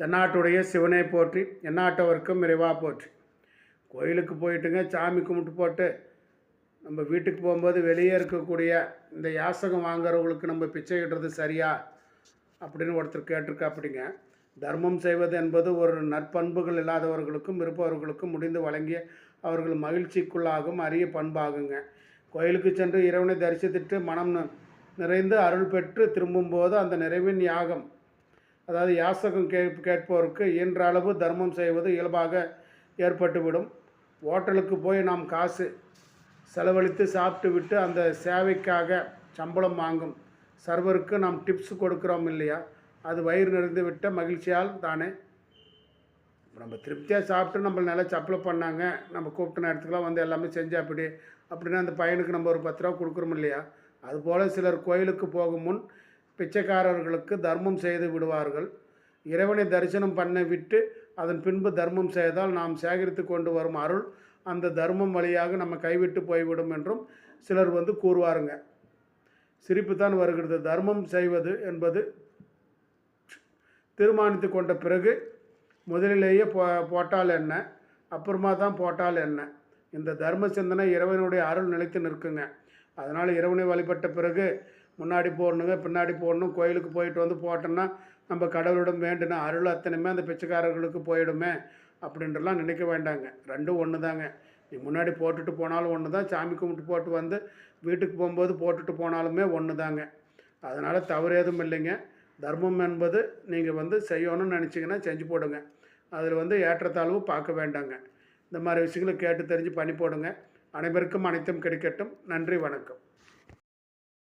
தென்னாட்டுடைய சிவனை போற்றி எந்நாட்டவர்க்கும் இறைவாக போற்றி. கோயிலுக்கு போயிட்டுங்க சாமி கும்பிட்டு போட்டு நம்ம வீட்டுக்கு போகும்போது வெளியே இருக்கக்கூடிய இந்த யாசகம் வாங்குறவங்களுக்கு நம்ம பிச்சை இடுறது சரியா அப்படின்னு ஒருத்தர் கேட்டிருக்கா அப்படிங்க தர்மம் செய்வது என்பது ஒரு நற்பண்புகள் இல்லாதவர்களுக்கும் இருப்பவர்களுக்கும் முடிந்து வழங்கிய அவர்கள் மகிழ்ச்சிக்குள்ளாகும் அரிய பண்பாகுங்க. கோயிலுக்கு சென்று இறைவனை தரிசித்துட்டு மனம் நிறைந்து அருள் பெற்று திரும்பும்போது அந்த நிறைவின் யாகம் அதாவது யாசகம் கே கேட்பவருக்கு இயன்ற அளவு தர்மம் செய்வது இயல்பாக ஏற்பட்டுவிடும். ஹோட்டலுக்கு போய் நாம் காசு செலவழித்து சாப்பிட்டு விட்டு அந்த சேவைக்காக சம்பளம் வாங்கும் சர்வருக்கு நாம் டிப்ஸ் கொடுக்குறோம் இல்லையா? அது வயிறு நிறைந்து விட்ட மகிழ்ச்சியால் தானே. நம்ம திருப்தியாக சாப்பிட்டு நம்மளை நல்லா சப்ளை பண்ணாங்க நம்ம கூப்பிட்ட நேரத்துக்குலாம் வந்து எல்லாமே செஞ்சு அப்படி அப்படின்னா அந்த பையனுக்கு நம்ம ஒரு பத்து ரூபா கொடுக்குறோம் இல்லையா? அதுபோல் சிலர் கோயிலுக்கு போகும் முன் பிச்சைக்காரர்களுக்கு தர்மம் செய்து விடுவார்கள். இறைவனை தரிசனம் பண்ண விட்டு அதன் பின்பு தர்மம் செய்தால் நாம் சேகரித்து கொண்டு வரும் அருள் அந்த தர்மம் வழியாக நம்ம கைவிட்டு போய்விடும் என்றும் சிலர் வந்து கூறுவாருங்க. சிரிப்பு தான் வருகிறது. தர்மம் செய்வது என்பது தீர்மானித்து கொண்ட பிறகு முதலிலேயே போ போட்டால் என்ன? அப்புறமா தான் போட்டால் என்ன? இந்த தர்ம சிந்தனை இறைவனுடைய அருள் நிலைத்து நிற்குங்க. அதனால் இறைவனை வழிபட்ட பிறகு முன்னாடி போடணுங்க பின்னாடி போடணும் கோயிலுக்கு போயிட்டு வந்து போட்டோன்னா நம்ம கடவுளிடம் வேண்டின அருள் அத்தனையுமே அந்த பிச்சைக்காரர்களுக்கு போயிடுமே அப்படின்றலாம் நினைக்க வேண்டாங்க. ரெண்டும் ஒன்று தாங்க நீ முன்னாடி போட்டுட்டு போனாலும் ஒன்று தான் சாமி கும்பிட்டு போட்டு வந்து வீட்டுக்கு போகும்போது போட்டுட்டு போனாலுமே ஒன்று தாங்க அதனால் தவறு எதுவும் இல்லைங்க. தர்மம் என்பது நீங்கள் வந்து செய்யணும்னு நினச்சிங்கன்னா செஞ்சு போடுங்க. அதில் வந்து ஏற்றத்தாழ்வு பார்க்க வேண்டாங்க. இந்த மாதிரி விஷயங்களை கேட்டு தெரிஞ்சு பண்ணி போடுங்க. அனைவருக்கும் அனைத்தும் கிடைக்கட்டும். நன்றி வணக்கம்.